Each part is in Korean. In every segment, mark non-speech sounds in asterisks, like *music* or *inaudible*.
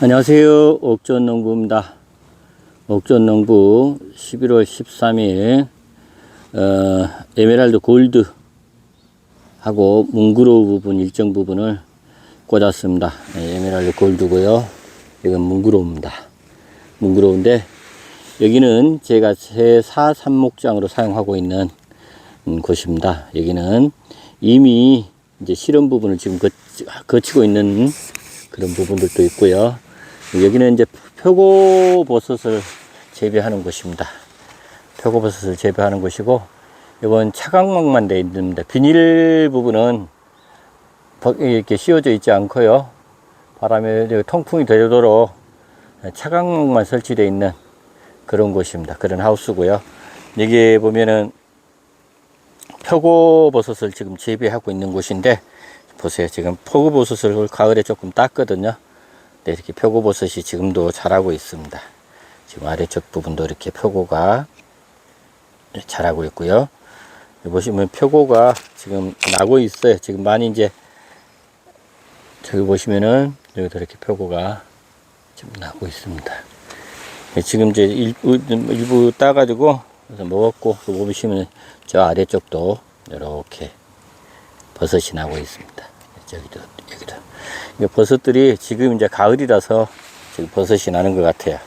안녕하세요. 옥전농부입니다. 옥전농부 11월 13일 어, 에메랄드 골드 하고 뭉그로우 부분 일정 부분을 꽂았습니다. 네, 에메랄드 골드고요. 이건 뭉그로우입니다. 뭉그로우인데 여기는 제가 제 사산목장으로 사용하고 있는 음, 곳입니다. 여기는 이미 이제 실험 부분을 지금 거, 거치고 있는 그런 부분들도 있고요. 여기는 이제 표고버섯을 재배하는 곳입니다. 표고버섯을 재배하는 곳이고, 이건 차광막만 되어 있는데, 비닐 부분은 버- 이렇게 씌워져 있지 않고요. 바람에 통풍이 되도록 차광막만 설치되어 있는 그런 곳입니다. 그런 하우스고요. 여기 보면은 표고버섯을 지금 재배하고 있는 곳인데 보세요. 지금 표고버섯을 올 가을에 조금 땄거든요. 네, 이렇게 표고버섯이 지금도 자라고 있습니다. 지금 아래쪽 부분도 이렇게 표고가 자라고 있고요. 보시면 표고가 지금 나고 있어요. 지금 많이 이제 저기 보시면은 여기도 이렇게 표고가 지금 나고 있습니다. 네, 지금 이제 일부, 일부 따가지고 먹었고 또 보시면 저 아래쪽도 이렇게 버섯이 나고 있습니다. 저기도 여기도 이 버섯들이 지금 이제 가을이라서 지금 버섯이 나는 것 같아요.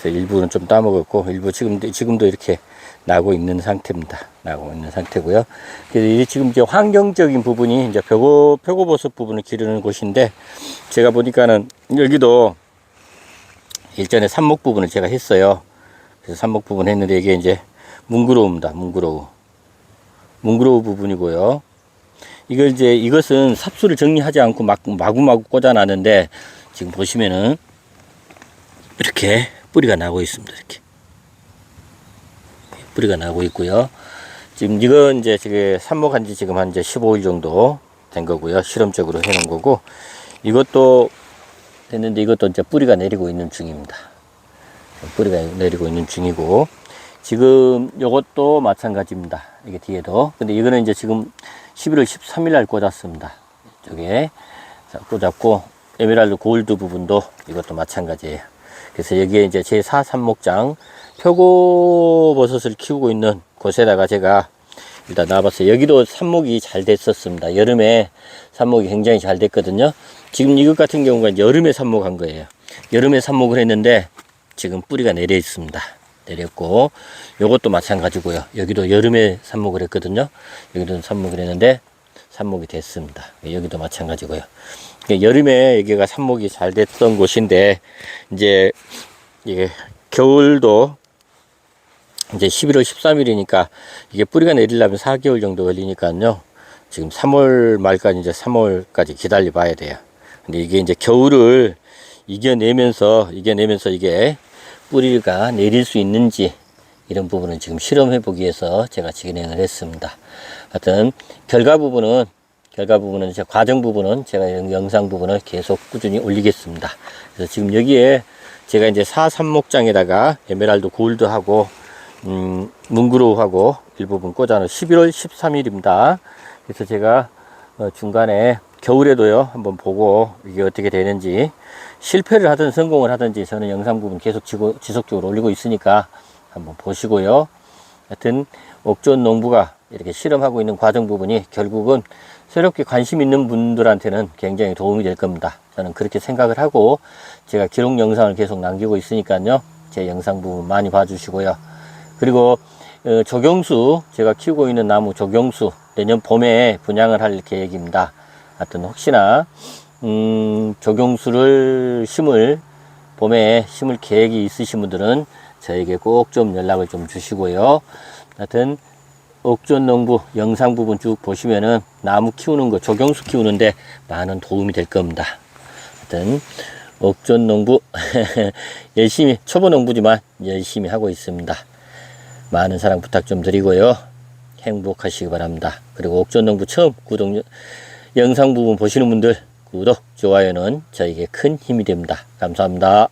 그래서 일부는 좀 따먹었고 일부 지금 지금도 이렇게 나고 있는 상태입니다. 나고 있는 상태고요. 그래서 지금 이제 환경적인 부분이 이제 표고 표고버섯 부분을 기르는 곳인데 제가 보니까는 여기도 일전에 삽목 부분을 제가 했어요. 그래서 삽목 부분 했는데 이게 이제 뭉그로우입니다. 뭉그로우. 뭉그로우 부분이고요. 이걸 이제 이것은 삽수를 정리하지 않고 막 마구마구 꽂아놨는데 지금 보시면은 이렇게 뿌리가 나고 있습니다. 이렇게 뿌리가 나고 있고요. 지금 이건 이제 지금 삽목한 지 지금 한 이제 15일 정도 된 거고요. 실험적으로 해 놓은 거고 이것도 됐는데 이것도 이제 뿌리가 내리고 있는 중입니다. 뿌리가 내리고 있는 중이고 지금 요것도 마찬가지입니다. 이게 뒤에도. 근데 이거는 이제 지금 11월 13일 날 꽂았습니다. 이쪽에 자, 꽂았고 에메랄드 골드 부분도 이것도 마찬가지예요. 그래서 여기에 이제 제 4산목장 표고버섯을 키우고 있는 곳에다가 제가 일단 나와봤어요. 여기도 삽목이 잘 됐었습니다. 여름에 삽목이 굉장히 잘 됐거든요. 지금 이것 같은 경우가 여름에 삽목한 거예요. 여름에 삽목을 했는데 지금 뿌리가 내려 있습니다. 내렸고 요것도 마찬가지고요. 여기도 여름에 삽목을 했거든요. 여기도 삽목을 했는데 삽목이 됐습니다. 여기도 마찬가지고요. 여름에 여기가 삽목이 잘 됐던 곳인데 이제 이게 겨울도 이제 11월 13일이니까 이게 뿌리가 내리려면 4개월 정도 걸리니까요. 지금 3월 말까지 이제 3월까지 기다려 봐야 돼요. 근데 이게 이제 겨울을 이겨내면서 이겨내면서 이게 뿌리가 내릴 수 있는지 이런 부분은 지금 실험해 보기 위해서 제가 진행을 했습니다. 하여튼 결과 부분은 결과 부분은 제 과정 부분은 제가 영- 영상 부분을 계속 꾸준히 올리겠습니다. 그래서 지금 여기에 제가 이제 사삼목장에다가 에메랄드 골드하고 음, 뭉그로우하고 일부분 꽂아놓은 11월 13일입니다. 그래서 제가 어, 중간에 겨울에도요 한번 보고 이게 어떻게 되는지 실패를 하든 성공을 하든지 저는 영상 부분 계속 지고, 지속적으로 올리고 있으니까 한번 보시고요. 하여튼 옥존 농부가 이렇게 실험하고 있는 과정 부분이 결국은 새롭게 관심 있는 분들한테는 굉장히 도움이 될 겁니다. 저는 그렇게 생각을 하고 제가 기록 영상을 계속 남기고 있으니까요. 제 영상 부분 많이 봐주시고요. 그리고 어, 조경수 제가 키우고 있는 나무 조경수 내년 봄에 분양을 할 계획입니다. 하여튼 혹시나 음, 조경수를 심을 봄에 심을 계획이 있으신 분들은 저에게 꼭 좀 연락을 좀 주시고요. 하여튼 옥존 농부 영상 부분 쭉 보시면은 나무 키우는 거 조경수 키우는데 많은 도움이 될 겁니다. 하여튼 옥존 농부 *laughs* 열심히 초보 농부지만 열심히 하고 있습니다. 많은 사랑 부탁 좀 드리고요. 행복하시기 바랍니다. 그리고 옥존 농부 처음 구독 영상 부분 보시는 분들 구독, 좋아요는 저에게 큰 힘이 됩니다. 감사합니다.